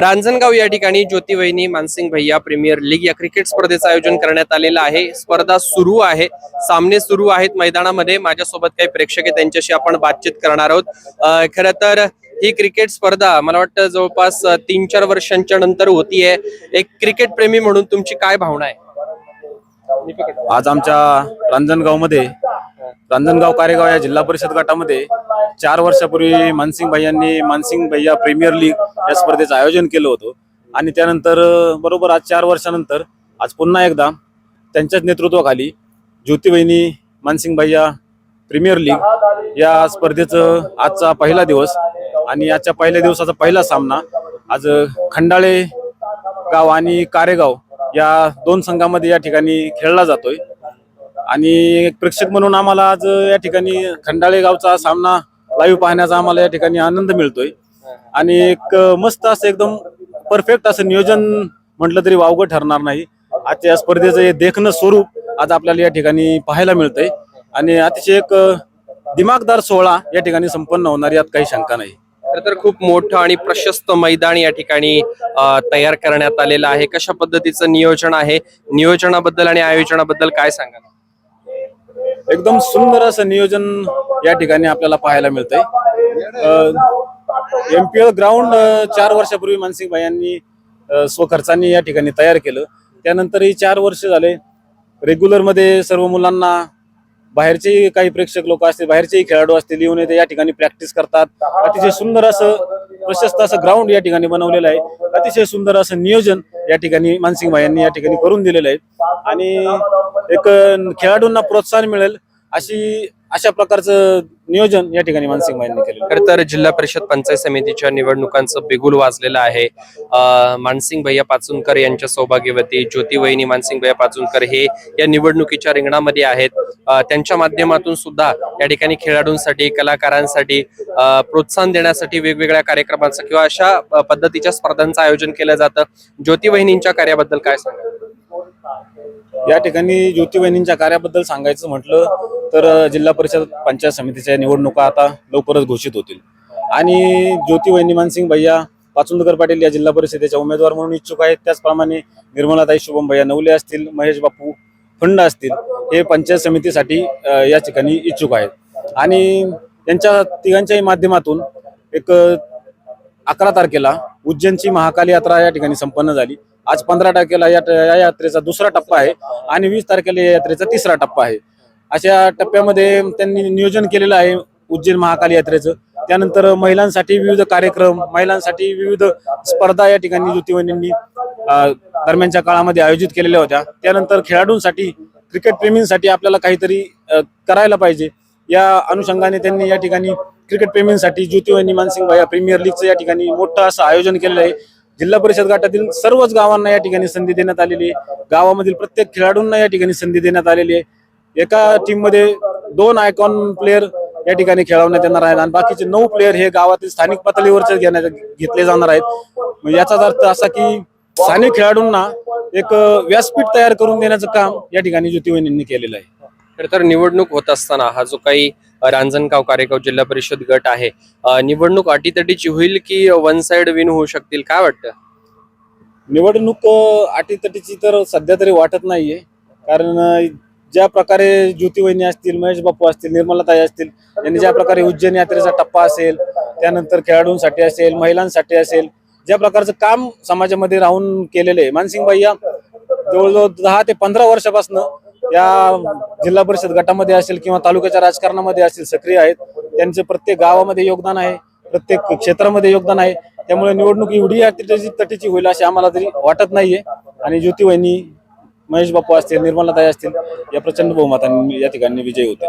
रांजणगाव या ठिकाणी ज्योतिवहिनी मानसिंग भैया प्रीमियर लीग या क्रिकेट स्पर्धेचं आयोजन करण्यात आलेलं आहे. स्पर्धा सुरू आहे. सामने सुरू आहेत मैदानामध्ये. माझ्यासोबत काही प्रेक्षक आहे त्यांच्याशी आपण बातचीत करणार आहोत. खरं तर ही क्रिकेट स्पर्धा मला वाटतं जवळपास तीन चार वर्षांच्या नंतर होतीये. एक क्रिकेट प्रेमी म्हणून तुमची काय भावना आहे? आज आमच्या रांजणगावमध्ये रांजणगाव कारेगाव या जिल्हा परिषद गटामध्ये चार वर्षापूर्वी मानसिंग भैयांनी मानसिंग भैया प्रीमियर लीग या स्पर्धेचं आयोजन केलं होतं. आणि त्यानंतर बरोबर आज चार वर्षानंतर आज पुन्हा एकदा त्यांच्याच नेतृत्वाखाली ज्योतिवहिनी मानसिंग भैया प्रीमियर लीग या स्पर्धेचं आजचा पहिला दिवस आणि आजच्या पहिल्या दिवसाचा पहिला सामना आज खंडाळे गाव आणि कारेगाव या दोन संघामध्ये या ठिकाणी खेळला जातोय. आणि एक प्रेक्षक म्हणून आम्हाला आज या ठिकाणी खंडाळे गावचा सामना लाईव्ह पाहण्याचा आम्हाला या ठिकाणी आनंद मिळतोय. आणि एक मस्त असं एकदम परफेक्ट असं नियोजन म्हटलं तरी वावगं ठरणार नाही. आजच्या या स्पर्धेचं हे देखणं स्वरूप आज आपल्याला या ठिकाणी पाहायला मिळतंय. आणि अतिशय एक दिमागदार सोहळा या ठिकाणी संपन्न होणार यात काही शंका नाही. खरं तर खूप मोठं आणि प्रशस्त मैदान या ठिकाणी तयार करण्यात आलेलं आहे. कशा पद्धतीचं नियोजन आहे? नियोजनाबद्दल आणि आयोजनाबद्दल काय सांगा एकदम सुंदर असं नियोजन या ठिकाणी आपल्याला पाहायला मिळतंय. एमपीएल ग्राउंड चार वर्षापूर्वी मानसिंग भाई स्वखर्चाने या ठिकाणी तयार केलं. त्यानंतरही चार वर्ष झाले. रेग्युलरमध्ये सर्व मुलांना बाहेरचे काही प्रेक्षक लोक असतील बाहेरचेही खेळाडू असतील येऊन ते या ठिकाणी प्रॅक्टिस करतात. अतिशय सुंदर असं प्रशस्त असं ग्राउंड या ठिकाणी बनवलेलं आहे. अतिशय सुंदर असं नियोजन या ठिकाणी मानसिंग भाई या ठिकाणी करून दिलेलं आहे. आणि एक खेळाडूंना प्रोत्साहन मिळेल अशी अशा प्रकारचं नियोजन या ठिकाणी मानसिंग भाईंनी केलं खर तर जिल्हा परिषद पंचायत समितीच्या निवडणुकांचं बिगुल वाजलेलं आहे. मानसिंग भैया पाचुनकर यांच्या सौभाग्यवती ज्योतिवहिनी मानसिंग भैया पाचुनकर हे या निवडणुकीच्या रिंगणामध्ये आहेत. त्यांच्या माध्यमातून सुद्धा या ठिकाणी खेळाडूंसाठी कलाकारांसाठी प्रोत्साहन देण्यासाठी वेगवेगळ्या कार्यक्रमांचं किंवा अशा पद्धतीच्या स्पर्धांचं आयोजन केलं जातं. ज्योतिवहिनींच्या कार्याबद्दल काय सांगा या ठिकाणी ज्योतिबहिणींच्या कार्याबद्दल सांगायचं म्हटलं तर जिल्हा परिषद पंचायत समितीच्या निवडणुका आता लवकरच घोषित होतील. आणि ज्योतिबहिणी मानसिंग भैया पाचुंदकर पाटील या जिल्हा परिषदेच्या उमेदवार म्हणून इच्छुक आहेत. त्याचप्रमाणे निर्मलाताई शुभम भैया नवले असतील महेश बापू फंड असतील हे पंचायत समितीसाठी या ठिकाणी इच्छुक आहेत. आणि त्यांच्या तिघांच्याही माध्यमातून एक अकरा तारखेला उज्जैनची महाकाली यात्रा या ठिकाणी संपन्न झाली. आज पंधरा तारखेला या या यात्रेचा दुसरा टप्पा आहे आणि वीस तारखेला या यात्रेचा तिसरा टप्पा आहे. अशा टप्प्यामध्ये त्यांनी नियोजन केलेलं आहे उज्जैन महाकाली यात्रेचं. त्यानंतर महिलांसाठी विविध कार्यक्रम महिलांसाठी विविध स्पर्धा या ठिकाणी ज्योतिवहिनींनी दरम्यानच्या काळामध्ये आयोजित केलेल्या होत्या. त्यानंतर खेळाडूंसाठी क्रिकेट प्रेमींसाठी आपल्याला काहीतरी करायला पाहिजे. या अनुषंगाने त्यांनी या ठिकाणी क्रिकेट प्रेमींसाठी ज्योतिवहिनी मानसिंग भाई प्रीमियर लीगचं या ठिकाणी मोठं असं आयोजन केलेलं आहे. जिल्हा परिषद गटातील सर्वच गावांना या ठिकाणी संधी देण्यात आलेली आहे. गावामधील प्रत्येक खेळाडूंना या ठिकाणी संधी देण्यात आलेली आहे. एका टीममध्ये दोन आयकॉन प्लेअर या ठिकाणी खेळवण्यात येणार आहेत आणि बाकीचे नऊ प्लेअर हे गावातील स्थानिक पातळीवरचे घेण्यात घेतले जाणार आहेत. याचाच अर्थ असा की स्थानिक खेळाडूंना एक व्यासपीठ तयार करून देण्याचं काम या ठिकाणी ज्योतिवहिनींनी केलेलं आहे. खर तर निवडणूक होत असताना हा जो काही रांजणगाव कारेगाव जिल्हा परिषद गट आहे. निवडणूक अटीतटीची होईल की वन साइड विन होऊ शकतील? काय वाटतं? निवडणूक अटीतटीची तर सध्या तरी वाटत नाहीये. कारण ज्या प्रकारे ज्योतिवहिनी असतील महेश बापू असतील निर्मलाताई असतील यांनी ज्या प्रकारे उज्जैन यात्रेचा टप्पा असेल त्यानंतर खेळाडूंसाठी असेल महिलांसाठी असेल ज्या प्रकारचं काम समाजामध्ये राहून केलेलं आहे. मानसिंग भैया जवळजवळ दहा ते पंधरा वर्षापासून या जिल्हा परिषद गटामध्ये असेल किंवा तालुक्याच्या राजकारणामध्ये असतील सक्रिय आहेत. त्यांचं प्रत्येक गावामध्ये योगदान आहे प्रत्येक क्षेत्रामध्ये योगदान आहे. त्यामुळे निवडणूक एवढी तटीची होईल अशी आम्हाला तरी वाटत नाहीये. आणि ज्योतिवहिनी महेश बापू असतील निर्मलाताई असतील या प्रचंड बहुमतांनी या ठिकाणी विजयी होते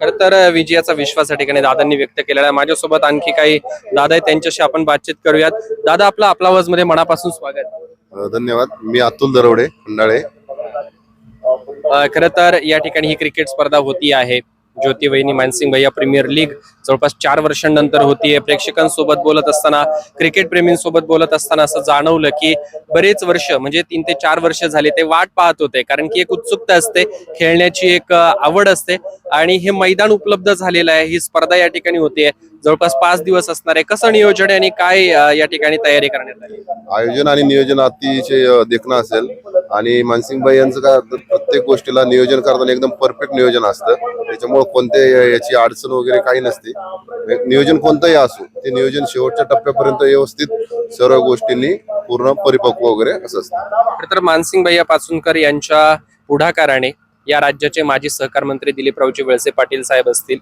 खरं तर विजयाचा विश्वास या ठिकाणी दादांनी व्यक्त केलेला आहे. माझ्यासोबत आणखी काही दादा आहेत त्यांच्याशी आपण बातचीत करूयात. दादा आपला आपला आवाजमध्ये मनापासून स्वागत. धन्यवाद. मी अतुल दरवडे खंडाळे. खरं तर या ठिकाणी ही क्रिकेट स्पर्धा होती आहे. ज्योती वहिनी मानसिंग भैया प्रीमियर लीग जवळपास चार वर्षांनंतर होतीये. प्रेक्षकांसोबत बोलत असताना क्रिकेट प्रेमींसोबत बोलत असताना असं जाणवलं की बरेच वर्ष म्हणजे तीन ते चार वर्ष झाले ते वाट पाहत होते. कारण की एक उत्सुकता असते खेळण्याची एक आवड असते. आणि हे मैदान उपलब्ध झालेलं आहे ही स्पर्धा या ठिकाणी होतीये. जवळपास पाच दिवस असणार आहे. कसं नियोजन आहे आणि काय या ठिकाणी तयारी करण्यात आली? आयोजन आणि नियोजन अतिशय देखणं असेल. आणि मानसिंगबाई यांचं का प्रत्येक गोष्टीला नियोजन करताना एकदम परफेक्ट नियोजन असतं. त्याच्यामुळे कोणते याची अडचण वगैरे काही नसते. नियोजन कोणतंही असो ते नियोजन शेवटच्या टप्प्यापर्यंत व्यवस्थित सर्व गोष्टींनी पूर्ण परिपक्व वगैरे असं असतं. तर मानसिंग भैया पाचुनकर यांच्या पुढाकाराने या राज्याचे माजी सहकार मंत्री दिलीपरावजी वळसे पाटील साहेब असतील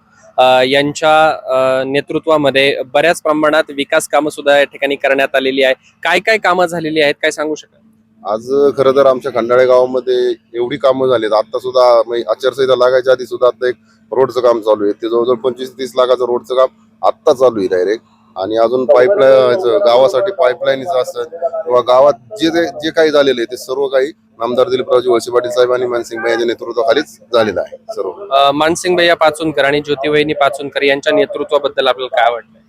यांच्या नेतृत्वामध्ये बऱ्याच प्रमाणात विकास कामं सुद्धा या ठिकाणी करण्यात आलेली आहे. काय काय कामं झालेली आहेत काय सांगू शकाल? आज खरं तर आमच्या खंडाळे गावामध्ये एवढी कामं झालीत. आता सुद्धा आचारसंहिता लागायच्या आधी सुद्धा आता एक रोडचं काम चालू आहे. ते जवळजवळ पंचवीस तीस लाखाचं रोडचं काम आत्ता चालू आहे डायरेक्ट आणि अजून पाईपलाईन गावासाठी पाईपलाईनचं असं किंवा गावात जे जे जे काही झालेलं आहे ते सर्व काही नामदार दिलीपरावजी वळसे पाटील साहेब आणि मानसिंग यांच्या नेतृत्वाखालीच झालेलं आहे सर्व. मानसिंग भैया पाचुनकर आणि ज्योतिवहिनी पाचुनकर यांच्या नेतृत्वाबद्दल आपल्याला काय वाटतं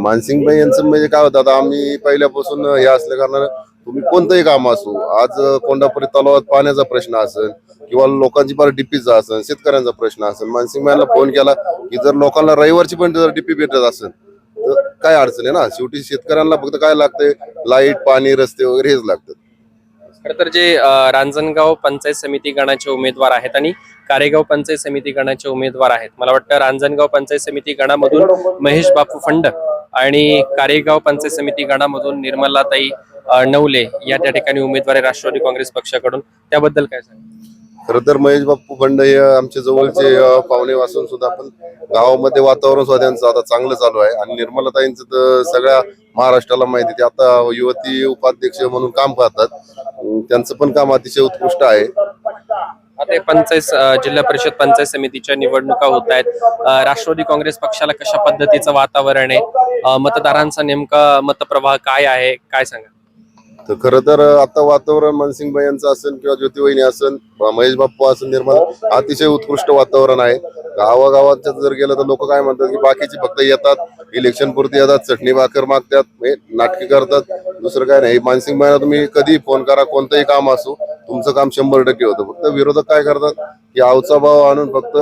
मानसिंगबाई यांचं म्हणजे काय होतं आता आम्ही पहिल्यापासून हे असल्या कारणानं तुम्ही कोणतंही काम असो आज कोंडापुरी तलावात पाण्याचा प्रश्न असेल किंवा लोकांची फार डीपीचा असेल शेतकऱ्यांचा प्रश्न असेल मानसिंगबाईंना फोन केला की जर लोकांना रविवारची पण जर डीपी भेटत असेल तर काय अडचण आहे ना? शेवटी शेतकऱ्यांना फक्त काय लागतंय? लाइट पाणी रस्ते वगैरे हेच लागतात. खर तर जे रांजणगाव पंचायत समिती गणाचे उमेदवार आहेत आणि कारेगाव पंचायत समिती गणाचे उमेदवार आहेत. मला वाटतं रांजणगाव पंचायत समिती गणामधून महेश बापू फंड आणि कारेगाव पंचायत समिती गणामधून निर्मलाताई नवले या त्या ठिकाणी उमेदवार राष्ट्रवादी काँग्रेस पक्षाकडून. त्याबद्दल काय सांग खरं तर महेश बाप्पू फंड हे आमच्या जवळचे पाहुणे वासून सुद्धा पण गावामध्ये वातावरण सुद्धा त्यांचं आता चांगलं चालू आहे. आणि निर्मलाताईंचं तर सगळ्या महाराष्ट्राला माहिती. ते आता युवती उपाध्यक्ष म्हणून काम करतात. अं, त्यांचं पण काम अतिशय उत्कृष्ट आहे. आता हे पंचायत जिल्हा परिषद पंचायत समितीच्या निवडणुका होत आहेत. राष्ट्रवादी काँग्रेस पक्षाला कशा पद्धतीचं वातावरण आहे? मतदारांचा नेमका मतप्रवाह काय आहे? काय सांगा तर खरं तर आता वातावरण मानसिंगबाई यांचं असेल किंवा ज्योतिवहिनी असेल महेश बाप्पू असेल निर्मल अतिशय उत्कृष्ट वातावरण आहे. गावागावात जर गेलं तर लोक काय म्हणतात की बाकीचे फक्त येतात इलेक्शन पुरती येतात चटणी भाकर मागतात हे नाटके करतात. दुसरं काय नाही मानसिंगबाईंना तुम्ही कधी फोन करा कोणतंही काम असो तुमचं काम शंभर टक्के होतं. फक्त विरोधक काय करतात की आवचा भाव आणून फक्त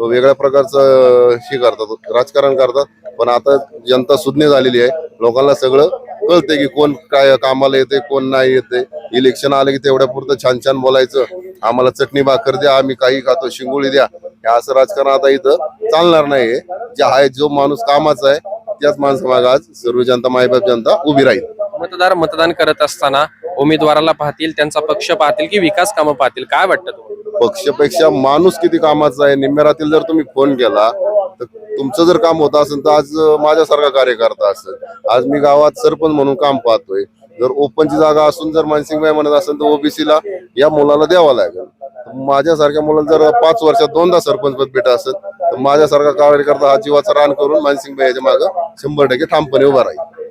वेगळ्या प्रकारचं हे करतात राजकारण करतात. पण आता जनता सुज्ञ झालेली आहे. लोकांना सगळं कळते की कोण काय कामाला येते कोण नाही येते इलेक्शन आलं की तेवढ्या पुरतं छान छान बोलायचं. आम्हाला चटणी भाकर द्या आम्ही काही खातो शिंगोळी द्या. हे असं राजकारण आता इथं चालणार नाहीये. जे आहे जो माणूस कामाचा आहे त्याच माणसामागे आज सर्व जनता मायबाप जनता उभी राहील. मतदार मतदान करत असताना उमेदवाराला पाहतील त्यांचा पक्ष पाहतील की विकास कामं पाहतील? काय वाटतं तुम्हाला? पक्षपेक्षा माणूस किती कामाचा आहे? निम्म्यारातील जर तुम्ही फोन केला तर तुमचं जर काम होत असेल तर आज माझ्यासारखा कार्यकर्ता असेल. आज मी गावात सरपंच म्हणून काम पाहतोय. जर ओपनची जागा असून जर मानसिंगबाई म्हणत असेल तर ओबीसीला या मुलाला द्यावा लागेल. माझ्यासारख्या मुलाला जर पाच वर्षात दोनदा सरपंच पद भेट असेल तर माझ्यासारखा कार्यकर्ता हा जीवाचा रान करून मानसिंगबाई याच्या मागं शंभर टक्के ठामपणे उभा राहील.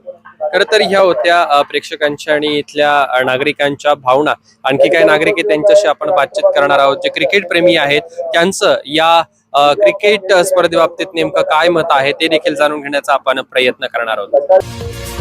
खरं तर ह्या होत्या प्रेक्षकांच्या आणि इथल्या नागरिकांच्या भावना. आणखी काही नागरिक आहेत त्यांच्याशी आपण बातचीत करणार आहोत. जे क्रिकेट प्रेमी आहेत त्यांचं या क्रिकेट स्पर्धेबाबतीत नेमकं काय मत आहे ते देखील जाणून घेण्याचा आपण प्रयत्न करणार आहोत.